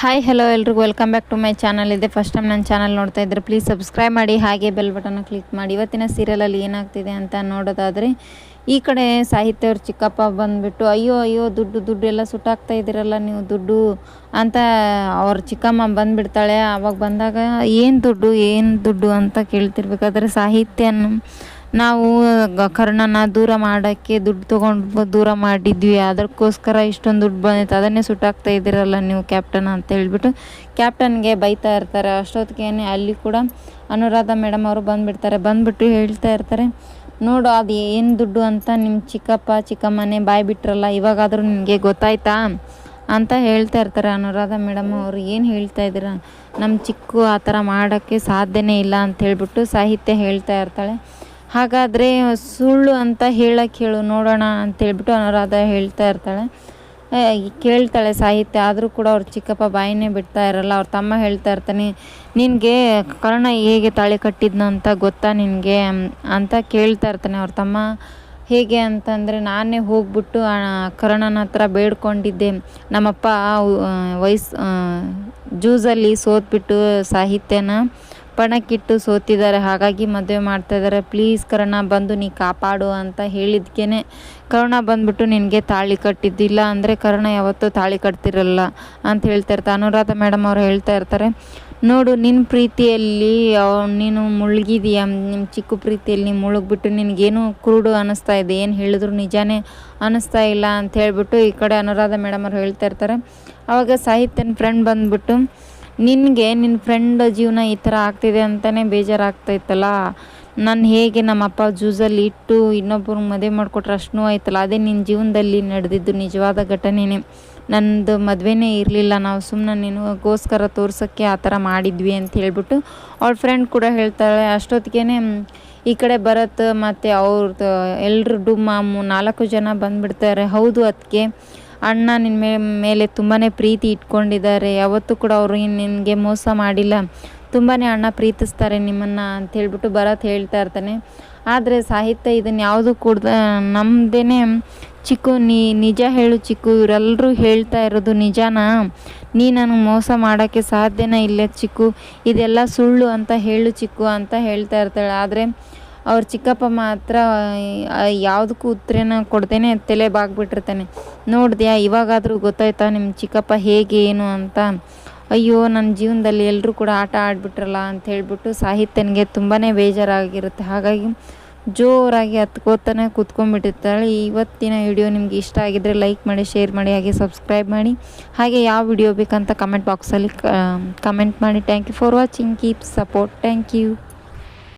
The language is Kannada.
ಹಾಯ್ ಹಲೋ ಎಲ್ರಿಗೂ. Welcome back to my channel ಇದೆ ಫಸ್ಟ್ ಟೈಮ್ ನನ್ನ ಚಾನಲ್ ನೋಡ್ತಾ ಇದ್ದರೆ ಪ್ಲೀಸ್ ಸಬ್ಸ್ಕ್ರೈಬ್ ಮಾಡಿ, ಹಾಗೆ ಬೆಲ್ ಬಟನ್ನ ಕ್ಲಿಕ್ ಮಾಡಿ. ಇವತ್ತಿನ ಸೀರಿಯಲಲ್ಲಿ ಏನಾಗ್ತಿದೆ ಅಂತ ನೋಡೋದಾದರೆ, ಈ ಕಡೆ ಸಾಹಿತ್ಯ ಅವ್ರ ಚಿಕ್ಕಪ್ಪ ಬಂದುಬಿಟ್ಟು, ಅಯ್ಯೋ ಅಯ್ಯೋ, ದುಡ್ಡು ದುಡ್ಡು ಎಲ್ಲ ಸುಟ್ಟಾಕ್ತಾ ಇದ್ದೀರಲ್ಲ ನೀವು ದುಡ್ಡು ಅಂತ ಅವ್ರ ಚಿಕ್ಕಮ್ಮ ಬಂದುಬಿಡ್ತಾಳೆ. ಅವಾಗ ಬಂದಾಗ, ಏನು ದುಡ್ಡು ಏನು ದುಡ್ಡು? ಅಂತ ಕೇಳ್ತಿರ್ಬೇಕಾದ್ರೆ ಸಾಹಿತ್ಯನ ನಾವು ಕರ್ಣನ ದೂರ ಮಾಡೋಕ್ಕೆ ದುಡ್ಡು ತೊಗೊಂಡು ದೂರ ಮಾಡಿದ್ವಿ. ಅದಕ್ಕೋಸ್ಕರ ಇಷ್ಟೊಂದು ದುಡ್ಡು ಬಂದಿತ್ತು. ಅದನ್ನೇ ಸುಟ್ಟಾಕ್ತಾ ಇದ್ದೀರಲ್ಲ ನೀವು ಕ್ಯಾಪ್ಟನ್ ಅಂತ ಹೇಳಿಬಿಟ್ಟು. ಕ್ಯಾಪ್ಟನ್ಗೆ ಬೈತಾ ಇರ್ತಾರೆ. ಅಷ್ಟೊತ್ತಿಗೆ ಅಲ್ಲಿ ಕೂಡ ಅನುರಾಧ ಮೇಡಮ್ ಅವರು ಬಂದುಬಿಡ್ತಾರೆ. ಬಂದುಬಿಟ್ಟು ಹೇಳ್ತಾ ಇರ್ತಾರೆ, ನೋಡು, ಅದು ಏನು ದುಡ್ಡು ಅಂತ ನಿಮ್ಮ ಚಿಕ್ಕಪ್ಪ, ಚಿಕ್ಕಮ್ಮನೇ ಬಾಯ್ ಬಿಟ್ರಲ್ಲ, ಇವಾಗಾದರೂ ನಿಮಗೆ ಗೊತ್ತಾಯ್ತಾ? ಅಂತ ಹೇಳ್ತಾ ಇರ್ತಾರೆ ಅನುರಾಧ ಮೇಡಮ್ ಅವರು. ಏನು ಹೇಳ್ತಾ ಇದ್ದೀರ? ನಮ್ಮ ಚಿಕ್ಕು ಆ ಥರ ಮಾಡೋಕ್ಕೆ ಸಾಧ್ಯನೇ ಇಲ್ಲ ಅಂತ ಹೇಳ್ಬಿಟ್ಟು ಸಾಹಿತ್ಯ ಹೇಳ್ತಾ ಇರ್ತಾಳೆ. ಹಾಗಾದರೆ ಸುಳ್ಳು ಅಂತ ಹೇಳಕ್ಕೆ ಹೇಳು, ನೋಡೋಣ ಅಂತೇಳ್ಬಿಟ್ಟು ಅನುರಾಧ ಹೇಳ್ತಾ ಇರ್ತಾಳೆ. ಕೇಳ್ತಾಳೆ ಸಾಹಿತ್ಯ, ಆದರೂ ಕೂಡ ಅವ್ರ ಚಿಕ್ಕಪ್ಪ ಬಾಯಿನೇ ಬಿಡ್ತಾ ಇರಲ್ಲ, ಅವ್ರ ತಮ್ಮ ಹೇಳ್ತಾ ಇರ್ತಾನೆ, ನಿನಗೆ ಕರ್ಣ ಹೇಗೆ ತಾಳಿ ಕಟ್ಟಿದ್ನಂತ ಅಂತ ಗೊತ್ತಾ ನಿನಗೆ? ಅಂತ ಕೇಳ್ತಾ ಇರ್ತಾನೆ ಅವ್ರ ತಮ್ಮ. ಹೇಗೆ ಅಂತಂದರೆ, ನಾನೇ ಹೋಗ್ಬಿಟ್ಟು ಕರ್ಣನ ಹತ್ರ ಬೇಡ್ಕೊಂಡಿದ್ದೆ. ನಮ್ಮಪ್ಪ ವಯಸ್ಸು ಜ್ಯೂಸಲ್ಲಿ ಸೋತ್ಬಿಟ್ಟು ಸಾಹಿತ್ಯನ ಪಣಕ್ಕಿಟ್ಟು ಸೋತಿದ್ದಾರೆ. ಹಾಗಾಗಿ ಮದುವೆ ಮಾಡ್ತಾ ಇದ್ದಾರೆ. ಪ್ಲೀಸ್ ಕರ್ಣ, ಬಂದು ನೀ ಕಾಪಾಡು ಅಂತ ಹೇಳಿದ್ಕೇನೆ ಕರ್ಣ ಬಂದ್ಬಿಟ್ಟು ನಿನಗೆ ತಾಳಿ ಕಟ್ಟಿದ್ದಿಲ್ಲ ಅಂದರೆ ಕರ್ಣ ಯಾವತ್ತೂ ತಾಳಿ ಕಟ್ತಿರಲ್ಲ ಅಂತ ಹೇಳ್ತಾ ಇರ್ತಾರೆ ಅನುರಾಧ ಮೇಡಮ್ ಅವರು ಹೇಳ್ತಾ ಇರ್ತಾರೆ, ನೋಡು ನಿನ್ನ ಪ್ರೀತಿಯಲ್ಲಿ ನೀನು ಮುಳುಗಿದೀಯ ನಿಮ್ಮ ಚಿಕ್ಕ ಪ್ರೀತಿಯಲ್ಲಿ ನೀನು ಮುಳುಗ್ಬಿಟ್ಟು ನಿನಗೇನು ಕುರುಡು ಅನ್ನಿಸ್ತಾ ಇದೆ? ಏನು ಹೇಳಿದ್ರು ನಿಜಾನೇ ಅನ್ನಿಸ್ತಾ ಇಲ್ಲ ಅಂತ ಹೇಳಿಬಿಟ್ಟು ಈ ಕಡೆ ಅನುರಾಧ ಮೇಡಮ್ ಅವ್ರು ಹೇಳ್ತಾ ಇರ್ತಾರೆ. ಆವಾಗ ಸಾಹಿತ್ಯನ ಫ್ರೆಂಡ್ ಬಂದ್ಬಿಟ್ಟು ನಿನಗೆ ನಿನ್ನ ಫ್ರೆಂಡ್ ಜೀವನ ಈ ಥರ ಆಗ್ತಿದೆ ಅಂತಲೇ ಬೇಜಾರಾಗ್ತೈತಲ್ಲ ನಾನು ಹೇಗೆ ನಮ್ಮ ಅಪ್ಪ ಜ್ಯೂಸಲ್ಲಿ ಇಟ್ಟು ಇನ್ನೊಬ್ಬರು ಮದುವೆ ಮಾಡಿಕೊಟ್ರೆ ಅಷ್ಟು ಆಯ್ತಲ್ಲ? ಅದೇ ನಿನ್ನ ಜೀವನದಲ್ಲಿ ನಡೆದಿದ್ದು ನಿಜವಾದ ಘಟನೆನೇ. ನನ್ನದು ಮದುವೆನೇ ಇರಲಿಲ್ಲ. ನಾವು ಸುಮ್ಮನೆ ನಿನಗೋಸ್ಕರ ತೋರ್ಸೋಕ್ಕೆ ಆ ಥರ ಮಾಡಿದ್ವಿ ಅಂತ ಹೇಳ್ಬಿಟ್ಟು ಅವ್ಳ ಫ್ರೆಂಡ್ ಕೂಡ ಹೇಳ್ತಾಳೆ ಅಷ್ಟೊತ್ತಿಗೆ ಈ ಕಡೆ ಭರತ್ ಮತ್ತು ಅವ್ರದ್ದು ಎಲ್ಲರೂ ಮಾಮು ನಾಲ್ಕು ಜನ ಬಂದುಬಿಡ್ತಾರೆ. ಹೌದು ಅದಕ್ಕೆ ಅಣ್ಣ ನಿನ್ನ ಮೇಲೆ ತುಂಬಾ ಪ್ರೀತಿ ಇಟ್ಕೊಂಡಿದ್ದಾರೆ. ಯಾವತ್ತೂ ಕೂಡ ಅವರು ನಿನಗೆ ಮೋಸ ಮಾಡಿಲ್ಲ. ತುಂಬಾ ಅಣ್ಣ ಪ್ರೀತಿಸ್ತಾರೆ ನಿಮ್ಮನ್ನು ಅಂತ ಹೇಳ್ಬಿಟ್ಟು ಭರತ್ ಹೇಳ್ತಾ ಇರ್ತಾನೆ. ಆದರೆ ಸಾಹಿತ್ಯ ಇದನ್ನು ಯಾವುದು ಕೂಡ ನಮ್ಮದೇ ಚಿಕ್ಕು, ನೀ, ನಿಜ ಹೇಳು ಚಿಕ್ಕು ಇವರೆಲ್ಲರೂ ಹೇಳ್ತಾ ಇರೋದು ನಿಜಾನ? ನೀ ನನಗೆ ಮೋಸ ಮಾಡೋಕ್ಕೆ ಸಾಧ್ಯನೇ ಇಲ್ಲ ಚಿಕ್ಕು. ಇದೆಲ್ಲ ಸುಳ್ಳು ಅಂತ ಹೇಳು ಚಿಕ್ಕು ಅಂತ ಹೇಳ್ತಾ ಇರ್ತಾಳೆ. ಆದರೆ ಅವ್ರ ಚಿಕ್ಕಪ್ಪ ಮಾತ್ರ ಯಾವುದಕ್ಕೂ ಉತ್ತರನ ಕೊಡ್ತೇನೆ ತಲೆ ಬಾಗ್ಬಿಟ್ಟಿರ್ತಾನೆ. ನೋಡಿದ್ಯಾ, ಇವಾಗಾದರೂ ಗೊತ್ತಾಯ್ತಾ ನಿಮ್ಮ ಚಿಕ್ಕಪ್ಪ ಹೇಗೆ, ಏನು ಅಂತ? ಅಯ್ಯೋ ನನ್ನ ಜೀವನದಲ್ಲಿ ಎಲ್ಲರೂ ಕೂಡ ಆಟ ಆಡಿಬಿಟ್ರಲ್ಲ ಅಂತ ಹೇಳಿಬಿಟ್ಟು ಸಾಹಿತ್ಯನಿಗೆ ತುಂಬಾ ಬೇಜಾರಾಗಿರುತ್ತೆ. ಹಾಗಾಗಿ ಜೋರಾಗಿ ಹತ್ಕೋತಾನೆ ಕೂತ್ಕೊಂಡ್ಬಿಟ್ಟಿರ್ತಾಳೆ. ಇವತ್ತಿನ ವಿಡಿಯೋ ನಿಮ್ಗೆ ಇಷ್ಟ ಆಗಿದ್ರೆ ಲೈಕ್ ಮಾಡಿ, ಶೇರ್ ಮಾಡಿ, ಹಾಗೆ ಸಬ್ಸ್ಕ್ರೈಬ್ ಮಾಡಿ. ಹಾಗೆ ಯಾವ ವಿಡಿಯೋ ಬೇಕಂತ ಕಮೆಂಟ್ ಬಾಕ್ಸಲ್ಲಿ ಕಮೆಂಟ್ ಮಾಡಿ. Thank you for watching. Keep support. Thank you.